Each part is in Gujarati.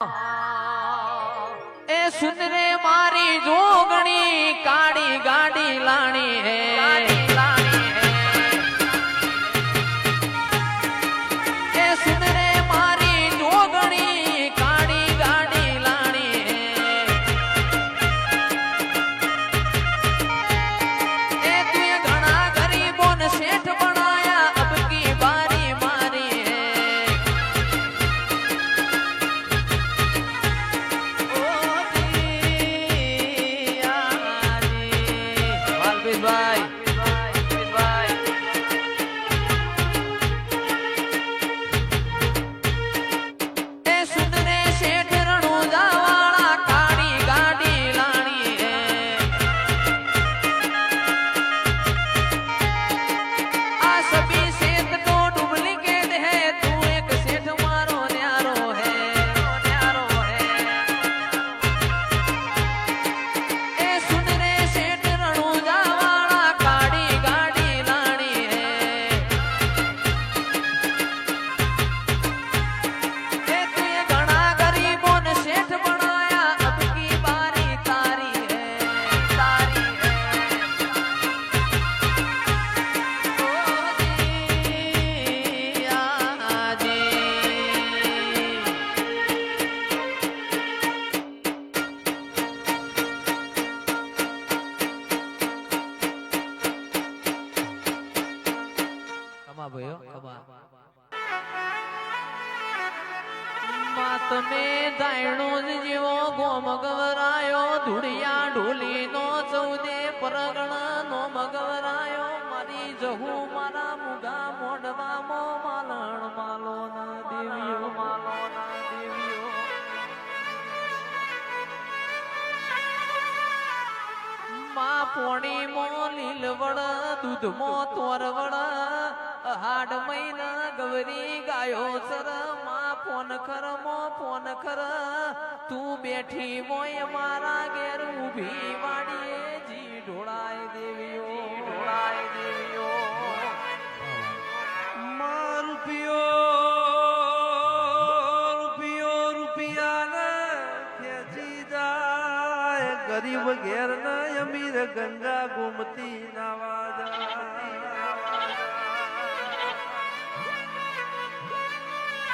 એ સુંદરે મારી જોગણી કાળી ગાડી લાણી હે. જેવો ગોમ ગવરાયો ધૂળિયા ઢોલી નો ચૌદે પરગણ નો મગવરાયો. મારી જહુ મારા મુગા મોઢવામો માલણ માલો ના દેવીઓ, માલો ના દેવીઓ. મા પોણી મો લીલવડ, દૂધ મો તોરવડ હાડ મહિના ગવરી ગાયો સરમાં ફોન કર, મો ફોન કર. તું બેઠી મોય મારા ઘેર ઊભી વાડીએ જી ઢોળાય દેવીઓ ઢોળાય દેવીઓ. માં રૂપિયો રૂપિયો, રૂપિયાને ખેંચી જાય. ગરીબ ઘેર ના અમીર ગંગા ગુમતી નાવા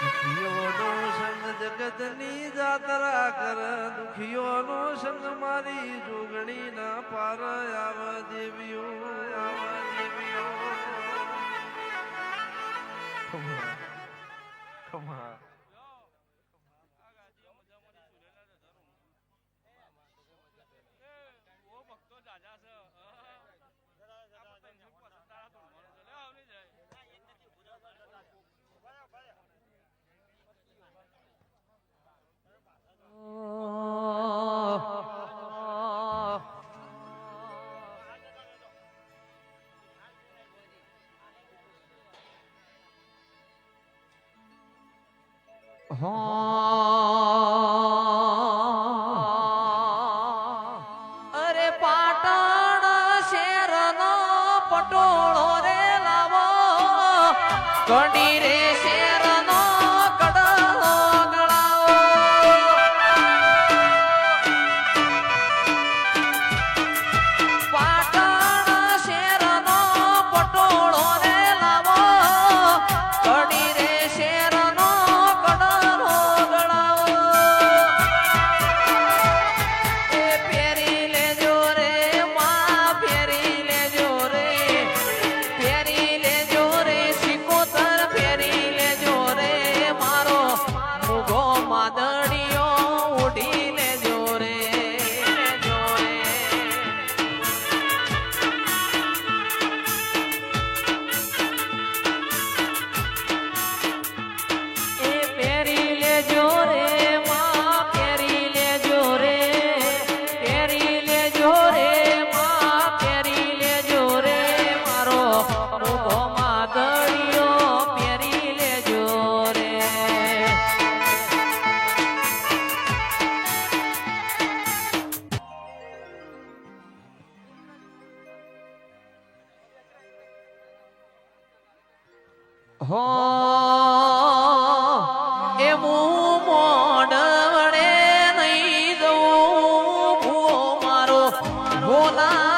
દુખીઓનો સંગ જગતની જાત્રા કર દુખીઓનો સંગ મારી જોગણી ના પાર આવ દેવીઓ આવ દેવીઓ Come. અરે પાટણ શેરનો પટોળો રે લાવો. કડી રે શેરનો 我来。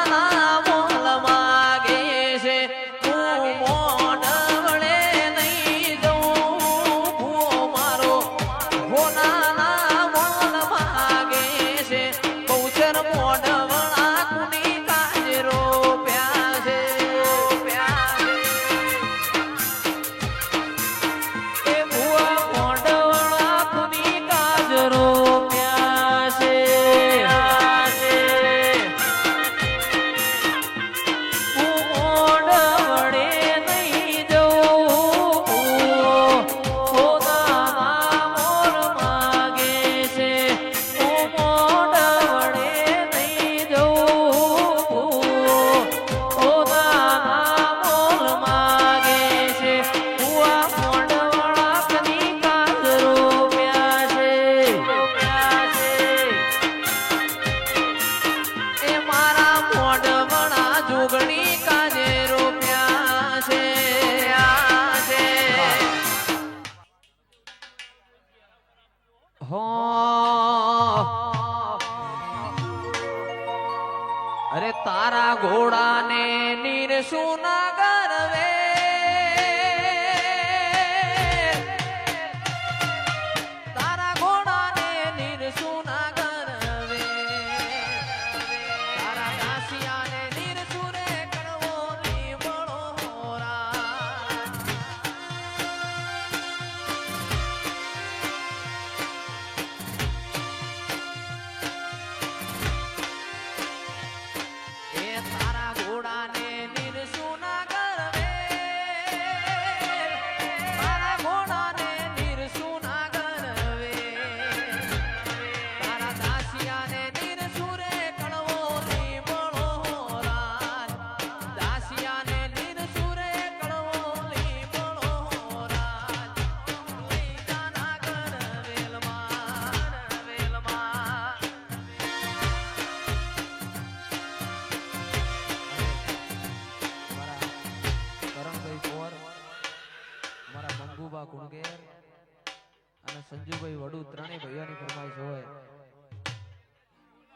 અને સંજુભાઈ વડુ ત્રણેય ભાઈઓની ફરમાઈશ હોય.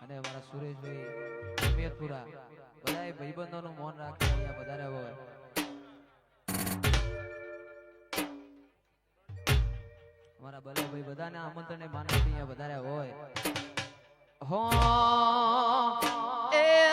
અને મારા સુરેશભાઈ ઉમેદપુરા બધા ભાઈબંધોનું મૌન રાખી અહીંયા વધારે હોય. મારા બધા ભાઈ બધાને આમંત્રણ માનવી અહીંયા વધારે હોય. હો, એ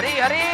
હરી હરી.